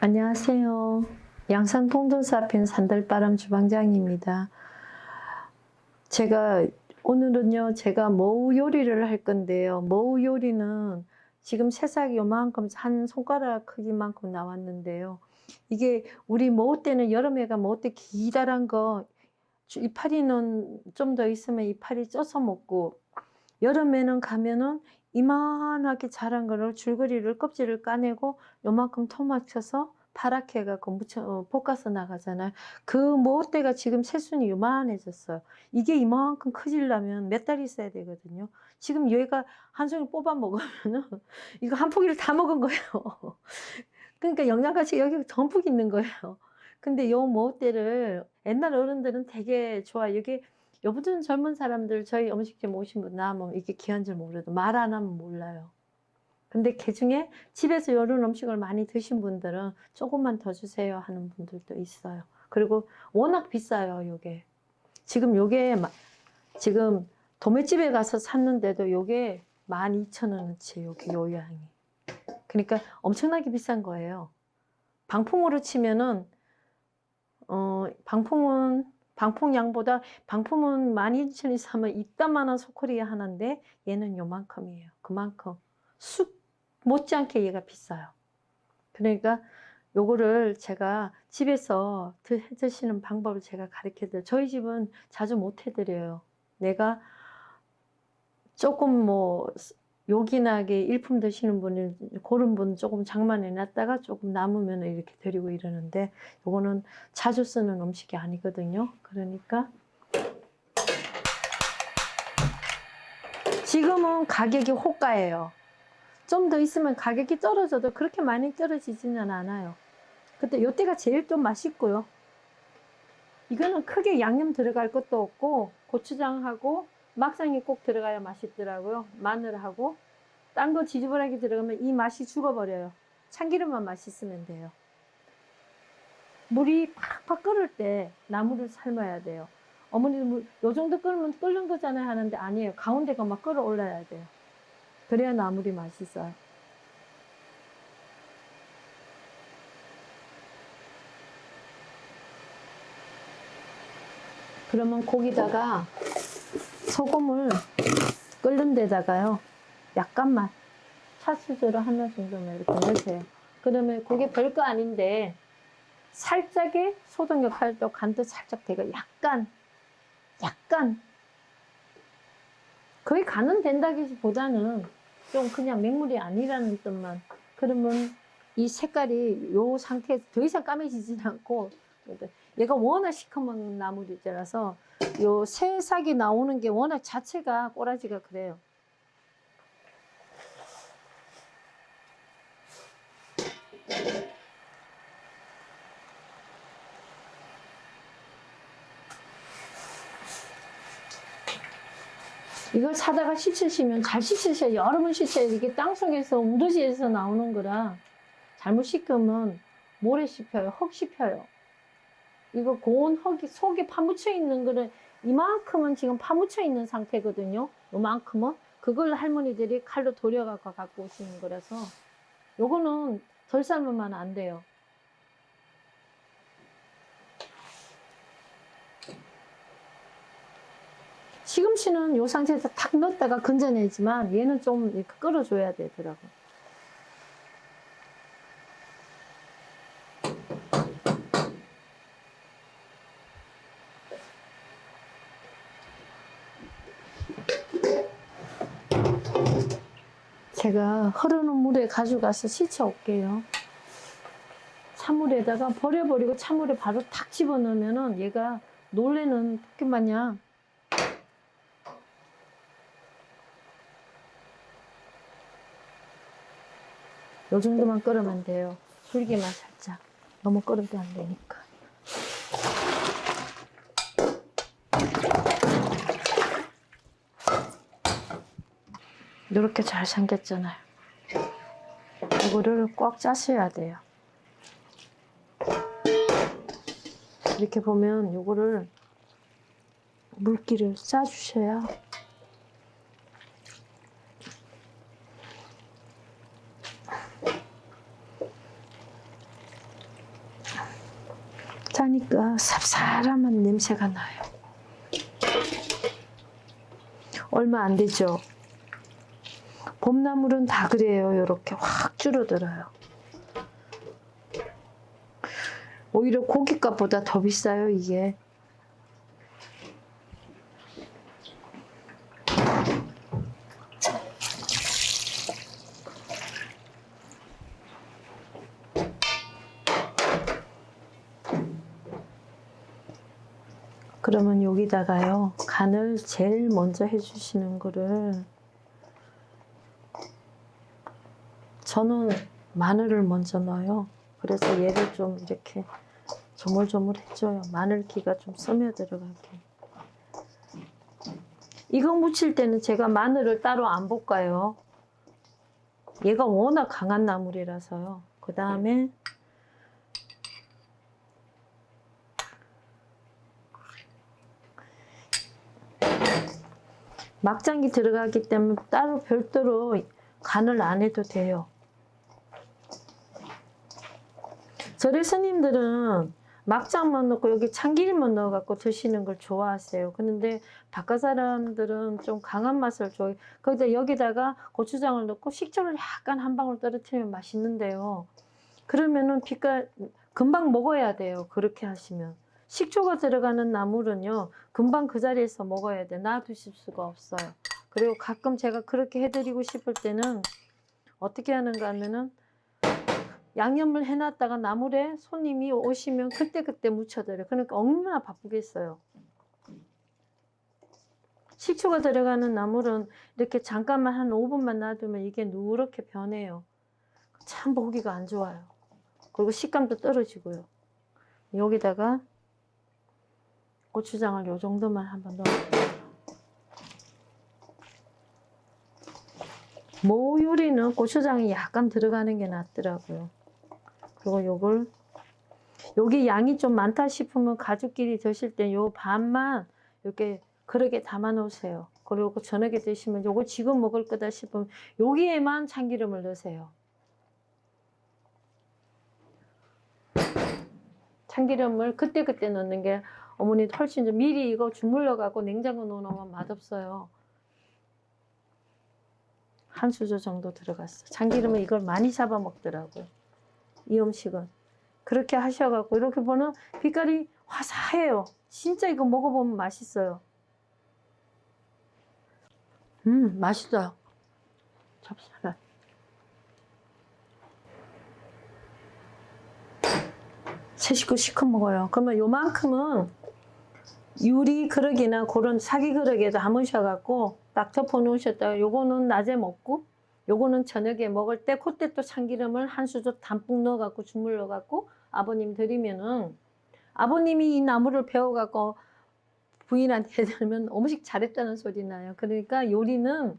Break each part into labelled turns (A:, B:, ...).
A: 안녕하세요. 양산 통전사편 산들바람 주방장입니다. 제가 오늘은요, 제가 머우 요리를 할 건데요. 머우 요리는 지금 새싹이 요만큼 한 손가락 크기만큼 나왔는데요. 이게 우리 머우 때는 여름에가 머우 때 기다란 거 주- 이파리는 좀 더 있으면 이파리 쪄서 먹고 여름에는 가면은 이만하게 자란 거를 줄거리를 껍질을 까내고 요만큼 토막쳐서 파랗게 해갖고 무쳐 어, 볶아서 나가잖아요. 그 모때가 지금 새순이 요만해졌어요. 이게 이만큼 커지려면 몇 달 있어야 되거든요. 지금 얘가 한 송이 뽑아 먹으면은 이거 한 포기를 다 먹은 거예요. 그러니까 영양가치 여기 덤뿍 있는 거예요. 근데 요 모때를 옛날 어른들은 되게 좋아. 이게 요즘 젊은 사람들 저희 음식점 오신 분 나면 이게 귀한 줄 모르도 말 안 하면 몰라요. 근데 그 중에 집에서 이런 음식을 많이 드신 분들은 조금만 더 주세요 하는 분들도 있어요. 그리고 워낙 비싸요, 요게. 지금 요게 마- 지금 도매집에 가서 샀는데도 요게 12,000원어치 요게 요 양이. 그러니까 엄청나게 비싼 거예요. 방풍으로 치면은 어 방풍은 방풍량보다 방풍은 12,000원이 사면 이따만한 소쿠리 하나인데 얘는 요만큼이에요. 그만큼 쑥 못지않게 얘가 비싸요. 그러니까 요거를 제가 집에서 드시는 방법을 제가 가르쳐 드려요. 저희 집은 자주 못 해드려요. 내가 조금 뭐 요긴하게 일품 드시는 분을 고른 분 조금 장만해 놨다가 조금 남으면 이렇게 드리고 이러는데 요거는 자주 쓰는 음식이 아니거든요. 그러니까 지금은 가격이 호가예요. 좀 더 있으면 가격이 떨어져도 그렇게 많이 떨어지지는 않아요. 근데 요때가 제일 좀 맛있고요. 이거는 크게 양념 들어갈 것도 없고 고추장하고 막상이 꼭 들어가야 맛있더라고요. 마늘하고 딴 거 지지부라기 들어가면 이 맛이 죽어버려요. 참기름만 맛있으면 돼요. 물이 팍팍 끓을 때 나물을 삶아야 돼요. 어머니도 물, 요 정도 끓으면 끓는 거잖아요 하는데 아니에요. 가운데가 막 끓어 올라야 돼요. 그래야 나물이 맛있어요. 그러면 고기다가 소금을 끓는 데다가요. 약간만 차수저로 하나 정도만 이렇게 넣으세요. 그러면 그게 별거 아닌데 살짝의 소독 역할도 간도 살짝 되고 약간 약간 거의 간은 된다기보다는 좀 그냥 맹물이 아니라는 뜻만 그러면 이 색깔이 요 상태에서 더 이상 까매지진 않고 얘가 워낙 시커먼 나물이라서 요 새싹이 나오는 게 워낙 자체가 꼬라지가 그래요. 이걸 사다가 씻으시면 잘 씻으셔야 여러 번 씻어야 이게 땅속에서 움도지에서 나오는 거라 잘못 씻으면 모래 씹혀요 흙 씹혀요. 이거 고온 흙이 속에 파묻혀 있는 거를 이만큼은 지금 파묻혀 있는 상태거든요. 요만큼은. 그걸 할머니들이 칼로 도려갖고 갖고 오시는 거라서 요거는 덜 삶으면 안 돼요 시금치는 요 상태에서 탁 넣었다가 건져내지만 얘는 좀 이렇게 끓여줘야 되더라고. 제가 흐르는 물에 가져가서 씻어 올게요. 찬물에다가 버려버리고 찬물에 바로 탁 집어넣으면은 얘가 놀래는 토끼 마냥 요 정도만 끓으면 돼요. 줄기만 살짝. 너무 끓어도 안 되니까. 이렇게 잘 생겼잖아요. 이거를 꽉 짜셔야 돼요. 이렇게 보면 요거를 물기를 짜주셔야 보니까 쌉싸름한 냄새가 나요. 얼마 안 되죠. 봄나물은 다 그래요. 이렇게 확 줄어들어요. 오히려 고깃값보다 더 비싸요, 이게. 그러면 여기다가요, 간을 제일 먼저 해주시는 거를 저는 마늘을 먼저 넣어요. 그래서 얘를 좀 이렇게 조물조물 해줘요. 마늘기가 좀 스며 들어가게. 이거 무칠 때는 제가 마늘을 따로 안 볶아요. 얘가 워낙 강한 나물이라서요. 그 다음에 막장이 들어가기 때문에 따로 별도로 간을 안 해도 돼요. 절의 스님들은 막장만 넣고 여기 참기름만 넣어갖고 드시는 걸 좋아하세요. 그런데 바깥 사람들은 좀 강한 맛을 좋아해. 거기다 여기다가 고추장을 넣고 식초를 약간 한 방울 떨어뜨리면 맛있는데요. 그러면은 빛깔 금방 먹어야 돼요. 그렇게 하시면. 식초가 들어가는 나물은요, 금방 그 자리에서 먹어야 돼. 놔두실 수가 없어요. 그리고 가끔 제가 그렇게 해드리고 싶을 때는 어떻게 하는가 하면은 양념을 해놨다가 나물에 손님이 오시면 그때그때 묻혀드려요. 그러니까 얼마나 바쁘겠어요. 식초가 들어가는 나물은 이렇게 잠깐만 한 5분만 놔두면 이게 누렇게 변해요. 참 보기가 안 좋아요. 그리고 식감도 떨어지고요. 여기다가 고추장을 요 정도만 한번 넣어볼게요. 모 요리는 고추장이 약간 들어가는 게 낫더라고요. 그리고 요걸 여기 양이 좀 많다 싶으면 가족끼리 드실 때 요 반만 이렇게 그릇에 담아 놓으세요. 그리고 저녁에 드시면 요거 지금 먹을 거다 싶으면 여기에만 참기름을 넣으세요. 참기름을 그때그때 넣는 게 어머니도 훨씬 좀 미리 이거 주물러 갖고 냉장고 넣어놓으면 맛없어요. 한 수저 정도 들어갔어. 참기름은 이걸 많이 잡아 먹더라고요. 이 음식은. 그렇게 하셔갖고 이렇게 보면 빛깔이 화사해요. 진짜 이거 먹어보면 맛있어요. 음, 맛있어요. 접시하나. 세 식구 시커 먹어요. 그러면 요만큼은 유리 그릇이나 그런 사기 그릇에 담으셔갖고 딱 덮어 놓으셨다가 요거는 낮에 먹고 요거는 저녁에 먹을 때 그때 또 참기름을 한 수저 담뿍 넣어갖고 주물러갖고 아버님 드리면은 아버님이 이 나무를 배워갖고 부인한테 해드리면 음식 잘했다는 소리 나요. 그러니까 요리는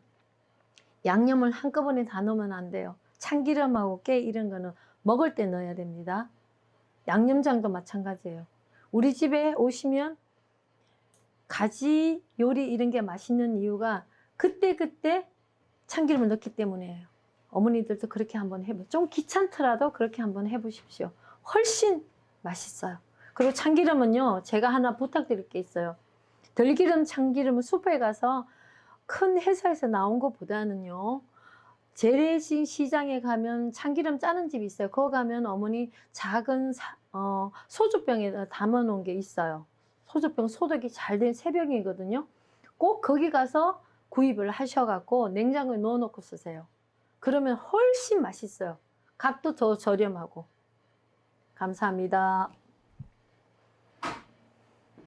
A: 양념을 한꺼번에 다 넣으면 안 돼요. 참기름하고 깨 이런 거는 먹을 때 넣어야 됩니다. 양념장도 마찬가지예요. 우리 집에 오시면 가지 요리 이런 게 맛있는 이유가 그때 그때 참기름을 넣기 때문이에요. 어머니들도 그렇게 한번 해보. 좀 귀찮더라도 그렇게 한번 해보십시오. 훨씬 맛있어요. 그리고 참기름은요, 제가 하나 부탁드릴 게 있어요. 들기름, 참기름은 슈퍼에 가서 큰 회사에서 나온 것보다는요, 재래식 시장에 가면 참기름 짜는 집이 있어요. 거기 가면 어머니 작은 사- 어, 소주병에 담아 놓은 게 있어요. 소주병 소독이 잘 된 새병이거든요. 꼭 거기 가서 구입을 하셔갖고 냉장고에 넣어놓고 쓰세요. 그러면 훨씬 맛있어요. 값도 더 저렴하고. 감사합니다.